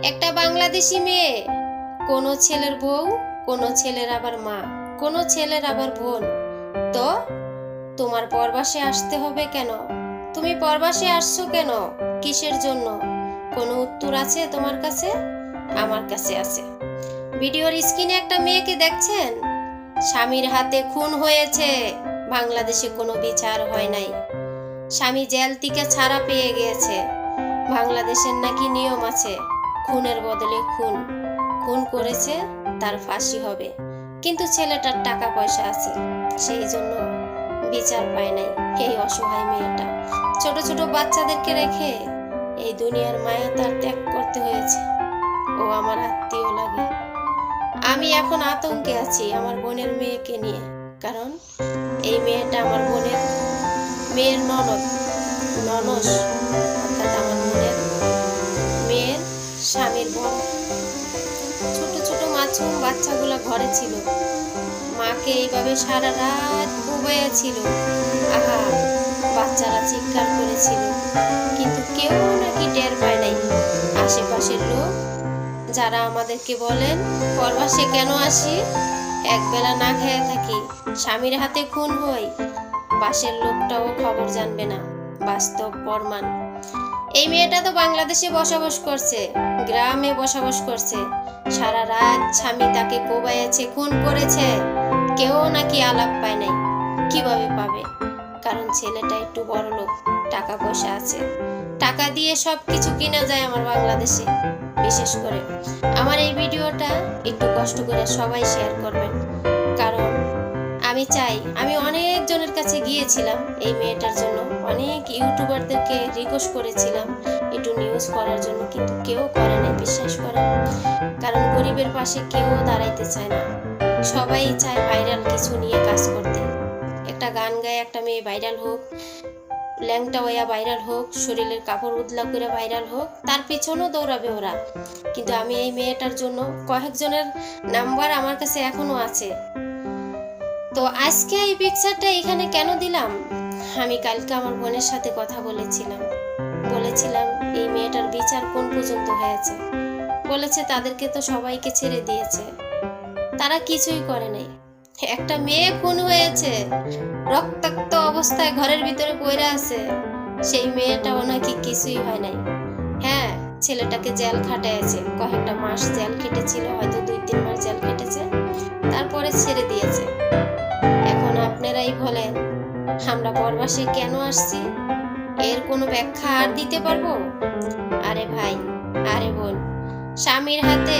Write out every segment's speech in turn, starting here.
একটা বাংলাদেশি মেয়ে। কোনো ছেলের বউ, কোনো ছেলের আবার মা, কোনো ছেলের আবার বোন। তো, তোমার পরবাসে আসতে হবে কেন? তুমি পরবাসে আসছো কেন? কিসের জন্য? কোনো উত্তর আছে তোমার কাছে? আমার কাছে আছে। ভিডিওর স্ক্রিনে একটা মেয়েকে দেখছেন? স্বামীর হাতে খুন হয়েছে। বাংলাদেশে কোনো বিচার হয় নাই। স্বামী জেল থেকে ছাড়া পেয়ে গিয়েছে। বাংলাদেশের নাকি নিয়ম আছে। খুনের বদলে খুন। খুন করেছে, তার ফাঁসি হবে। কিন্তু ছেলেটার টাকা পয়সা আছে, সেই জন্য বিচার পায় নাই এই অসহায় মেয়েটা। ছোট ছোট বাচ্চাদেরকে রেখে এই দুনিয়ার মায়া তার ত্যাগ করতে হয়েছে। ও আমার আত্মীয় লাগে। আমি এখন আতঙ্কে আছি আমার বোনের মেয়েকে নিয়ে, কারণ এই মেয়েটা আমার বোনের মেয়ের ননদ, ননস। মাছুম বাচ্চাগুলো ঘরে ছিল। মাকে এইভাবে সারা রাত ছিল আহা, বাচ্চারা চিৎকার করেছিল। কিন্তু কেউ নাকি টের পায় নাই। আশেপাশের লোক, যারা আমাদেরকে বলেন, পরবাসে কেন আসি? একবেলা না খেয়ে থাকি, স্বামীর হাতে খুন হই। পাশের লোকটাও খবর জানবে না। বাস্তব প্রমাণ। এই মেয়েটা তো বাংলাদেশে বসবাস করছে, গ্রামে বসবাস করছে। সারা রাত স্বামী তাকে কোবাইয়াছে, খুন করেছে। কেউ নাকি আলাপ পায় নাই। কীভাবে পাবে? কারণ ছেলেটা একটু বড় লোক, টাকা পয়সা আছে। টাকা দিয়ে সব কিছু কিনা যায় আমার বাংলাদেশে, বিশেষ করে। আমার এই ভিডিওটা একটু কষ্ট করে সবাই শেয়ার করবেন। কারণ আমি চাই, আমি অনেকজনের কাছে গিয়েছিলাম এই মেয়েটার জন্য। অনেক ইউটিউবারদেরকে রিকোয়েস্ট করেছিলাম একটু নিউজ করার জন্য, কিন্তু কেউ করে নাই, বিশ্বাস করে। কারণ গরিবের পাশে কেউ দাঁড়াইতে চায় না। সবাই চায় ভাইরাল কিছু নিয়ে কাজ করতে। একটা গান গায়ে, একটা মেয়ে ভাইরাল হোক, ল্যাংটা ওয়া ভাইরাল হোক, শরীরের কাপড় উদলা করে ভাইরাল হোক, তার পিছনেও দৌড়াবে ওরা। কিন্তু আমি এই মেয়েটার জন্য কয়েকজনের নাম্বার আমার কাছে এখনও আছে। তো আজকে এই পিকচারটা এখানে কেন দিলাম? আমি কালকে আমার বোনের সাথে কথা বলেছিলাম। বলেছিলাম, এই মেয়েটার বিচার কোন পর্যন্ত হয়েছে? বলেছে, তাদেরকে তো সবাইকে ছেড়ে দিয়েছে। তারা কিছুই করে নাই। একটা মেয়ে খুন হয়েছে। রক্তাক্ত অবস্থায় ঘরের ভিতরে পড়ে আছে। সেই মেয়েটাও নাকি কিছুই হয় নাই। হ্যাঁ ছেলেটাকে জেল খাটাইছে কয়েকটা মাস জেল কেটেছিল হয়তো দুই তিন মাস জেল কেটেছে তারপরে ছেড়ে দিয়েছে। আমরা পরবাসে কেন আসছি? এর কোনো ব্যাখ্যা আর দিতে পারব? আরে ভাই, আরে বোন, স্বামীর হাতে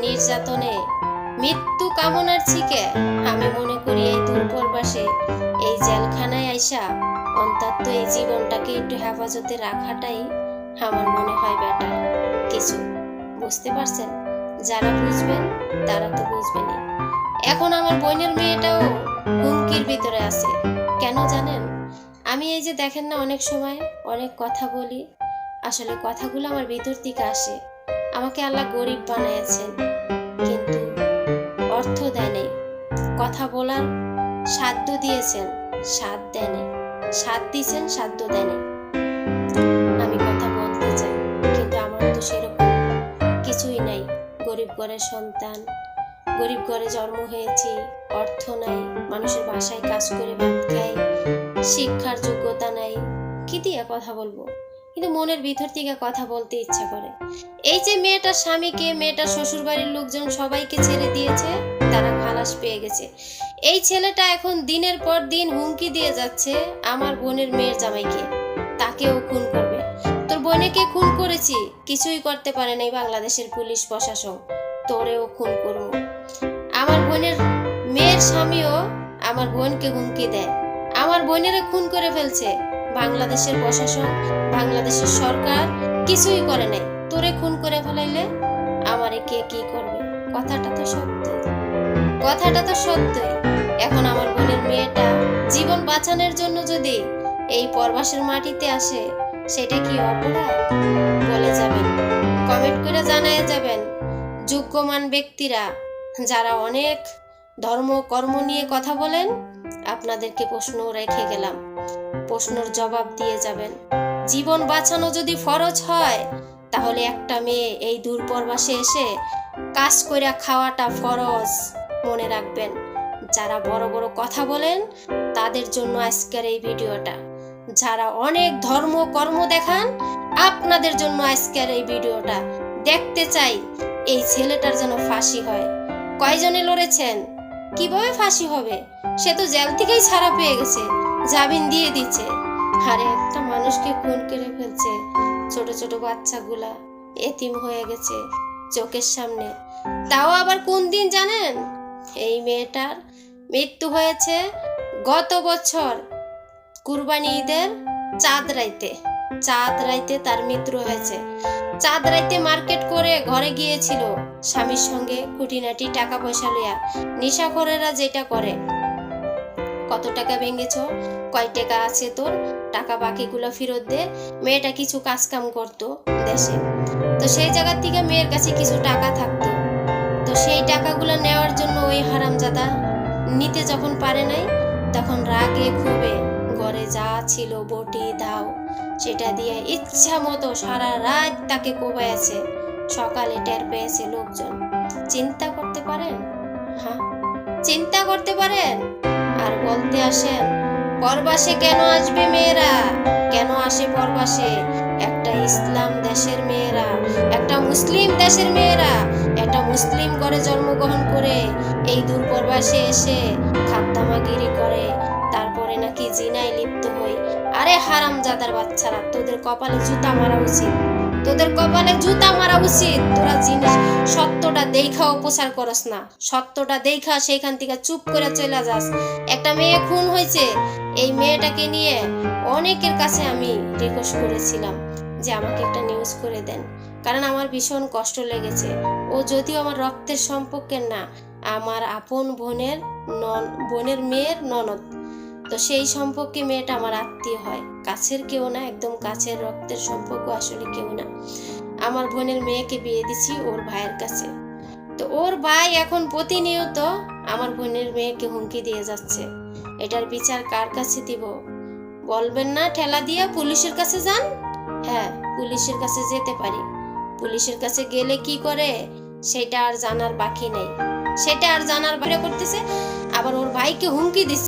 নির্যাতনে মৃত্যু কামনার ছিকে। আমি মনে করি এই দূরপরবাসে এই জেলখানায় আইসা অন্তত এই জীবনটাকে একটু হেফাজতে রাখাটাই আমার মনে হয় বেটার কিছু বুঝতে পারছেন? যারা বুঝবেন, তারা তো বুঝবেনই। এখন আমার বোনের মেয়েটাও হুমকির ভিতরে আছে। কেন জানেন? আমি এই যে দেখেন না অনেক সময় অনেক কথা বলি, আসলে কথাগুলো আমার ভিতর থেকে আসে। আমাকে আল্লাহ গরিব বানিয়েছেন, কিন্তু অর্থ দেয়নি কথা বলার সাধ্য দিয়েছেন সাথ দেয়নি সাথ দিয়েছেন, সাধ্য দেয়নি আমি কথা বলতে চাই, কিন্তু আমার তো সেরকম কিছুই নাই। গরিব ঘরের সন্তান গরিব ঘরে জন্ম হয়েছি, অর্থ নাই, মানুষের বাসায় কাজ করে ভাত খাই শিক্ষার যোগ্যতা নাই, কি দিয়ে কথা বলব? কিন্তু মনের ভিতর থেকে কথা বলতে ইচ্ছা করে। এই যে মেয়েটার স্বামীকে মেয়েটার শ্বশুর বাড়ির লোকজন সবাইকে ছেড়ে দিয়েছে, তারা খালাস পেয়ে গেছে। এই ছেলেটা এখন দিনের পর দিন হুমকি দিয়ে যাচ্ছে আমার বোনের মেয়ের জামাইকে। তাকেও খুন করবে। তোর বোনেকে খুন করেছি? কিছুই করতে পারে নাই বাংলাদেশের পুলিশ প্রশাসন। তোরেও খুন করব। আমার বোনের মেয়ের স্বামীও আমার বোনকে হুমকি দেয়। আমার বোনেরা খুন করে ফেলছে। বাংলাদেশের প্রশাসন, বাংলাদেশের সরকার কিছুই করে নাই। তোরে খুন করে ফেলাইলে আমারে কে কি করবে? কথাটা তো সত্য। কথাটা তো সত্যই এখন আমার বোনের মেয়েটা জীবন বাঁচানোর জন্য যদি এই পরবাসের মাটিতে আসে, সেটা কি অপরাধ? বলে যাবেন। কমেন্ট করে জানায় যাবেন। যোগ্যমান ব্যক্তিরা যারা অনেক ধর্ম, কর্ম নিয়ে কথা বলেন, আপনাদেরকে প্রশ্ন রেখে গেলাম। প্রশ্নর জবাব দিয়ে যাবেন। জীবন বাঁচানো যদি ফরজ হয়, তাহলে একটা মেয়ে এই দূর পরবাসে এসে কাজ কইরা খাওয়াটা ফরজ মনে রাখবেন। যারা বড় বড় কথা বলেন, তাদের জন্য আজকের এই ভিডিওটা। যারা অনেক ধর্ম, কর্ম দেখান, আপনাদের জন্য আজকের এই ভিডিওটা। দেখতে চাই এই ছেলেটার যেন ফাঁসি হয়। কয়জনে লড়েছেন? কীভাবে ফাঁসি হবে? সে তো জেল থেকেই ছাড়া পেয়ে গেছে, জামিন দিয়ে দিচ্ছে। আরে, একটা মানুষকে খুন করে ফেলছে ছোট ছোট বাচ্চাগুলা। এতিম হয়ে গেছে চোখের সামনে। তাও আবার কোন দিন জানেন? এই মেয়েটার মৃত্যু হয়েছে গত বছর কুরবানি ঈদের চাঁদ রাইতে। চাঁদ রাইতে তার মৃত্যু হয়েছে। চাঁদ রাইতে মার্কেট করে ঘরে গিয়েছিল স্বামীর সঙ্গে খুঁটিনাটি টাকা পয়সা লইয়া নেশাখোরেরা যেটা করে। কত টাকা ভেঙেছ? কয় টাকা আছে তোর? টাকা বাকিগুলো ফেরত দে। মেয়েটা কিছু কাজ কাম করতো দেশে। তো সেই জায়গা থেকে মেয়ের কাছে কিছু টাকা থাকতো। তো সেই টাকাগুলো নেওয়ার জন্য ওই হারামজাদা নিতে যখন পারে নাই, তখন রাগে ক্ষোভে ঘরে যা ছিল বটি, দাও। সেটা দিয়ে ইচ্ছা মতো সারা রাত তাকে কোবাইছে। সকালে টের পেয়েছে লোকজন। চিন্তা করতে পারেন? হ্যাঁ চিন্তা করতে পারেন? আর বলতে আসেন, পরবাসে কেন আসবে মেয়েরা? কেন আসে পরবাসে? একটা ইসলাম দেশের মেয়েরা, একটা মুসলিম দেশের মেয়েরা, একটা মুসলিম করে জন্মগ্রহণ করে, এই দূর পরবাসে এসে খাদ্দামাগিরি করে, তারপরে নাকি জিনায় লিপ্ত হই। হারাম জাদার বাচ্চারা, তোদের কপালে জুতা মারা উচিত। তোদের কপালে জুতা মারা উচিত। তোরা জিনিস, সত্যটা দেখা প্রচার করস না। সত্যটা দেখা সেইখান থেকে চুপ করে চলে যাস। একটা মেয়ে খুন হয়েছে, এই মেয়েটাকে নিয়ে অনেকের কাছে আমি রিকোয়েস্ট করেছিলাম যে আমাকে একটা নিউজ করে দেন। কারণ আমার ভীষণ কষ্ট লেগেছে। ও যদিও আমার রক্তের সম্পর্কের না, আমার আপন বোনের নন, বোনের মেয়ের ননদ। তো সেই সম্পর্কে মেয়েটা আমার আত্মীয় হয়। কাছের কেউ না, একদম কাছের রক্তের সম্পর্ক আসলে কেউ না। আমার বোনের মেয়েকে বিয়ে দিছি ওর ভাইয়ের কাছে। তো ওর ভাই এখন প্রতিনিয়ত আমার বোনের মেয়েকে হুমকি দিয়ে যাচ্ছে। এটার বিচার কার কাছে দিব? বলবেন না ঠেলা দিয়ে পুলিশের কাছে যান? হ্যাঁ পুলিশের কাছে যেতে পারি। পুলিশের কাছে গেলে কি করে? সেটা আর জানার বাকি নেই। সেটা আর জানার বাইরে করতেছে। আবার ওর ভাইকে হুমকি দিচ্ছে।